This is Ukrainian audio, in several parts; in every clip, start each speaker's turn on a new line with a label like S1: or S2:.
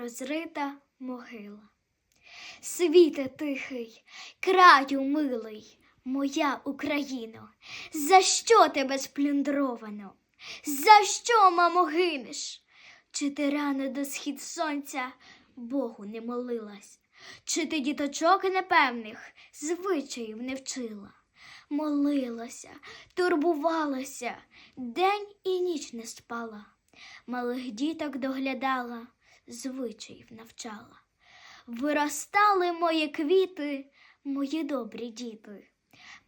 S1: Розрита могила. Світе тихий, краю милий, моя Україно, за що тебе сплюндровано? За що, мамо, гинеш? Чи ти рано до схід сонця Богу не молилась? Чи ти діточок непевних звичаїв не вчила? Молилася, турбувалася, день і ніч не спала, малих діток доглядала, звичаїв навчала. Виростали мої квіти, мої добрі діти.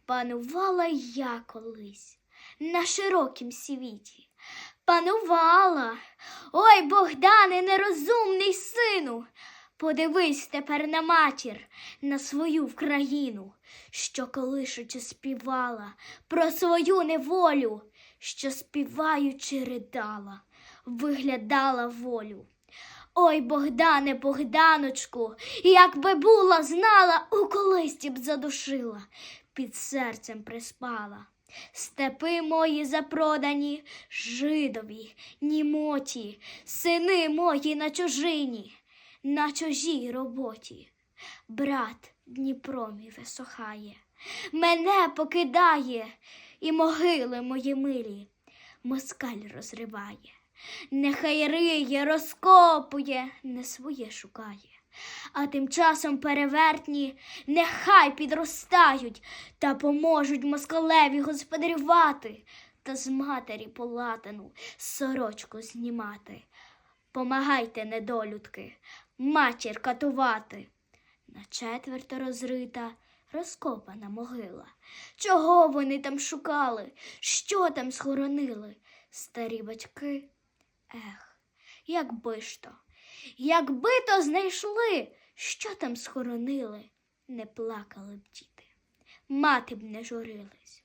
S1: Панувала я колись на широкім світі. Панувала, ой, Богдане, нерозумний сину. Подивись тепер на матір, на свою вкраїну, що колишучи співала про свою неволю, що співаючи ридала, виглядала волю. Ой, Богдане, Богданочку, якби була знала, у колисті б задушила, під серцем приспала. Степи мої запродані, жидові, німоті, сини мої на чужині, на чужій роботі. Брат Дніпро мій висохає, мене покидає, і могили мої милі москаль розриває. Нехай риє, розкопує, не своє шукає. А тим часом перевертні нехай підростають та поможуть москалеві господарювати та з матері полатану сорочку знімати. Помагайте, недолюдки, матір катувати. На четверто розрита, розкопана могила. Чого вони там шукали? Що там схоронили? Старі батьки? Ех, якби ж то, якби то знайшли, що там схоронили, не плакали б діти, мати б не журились.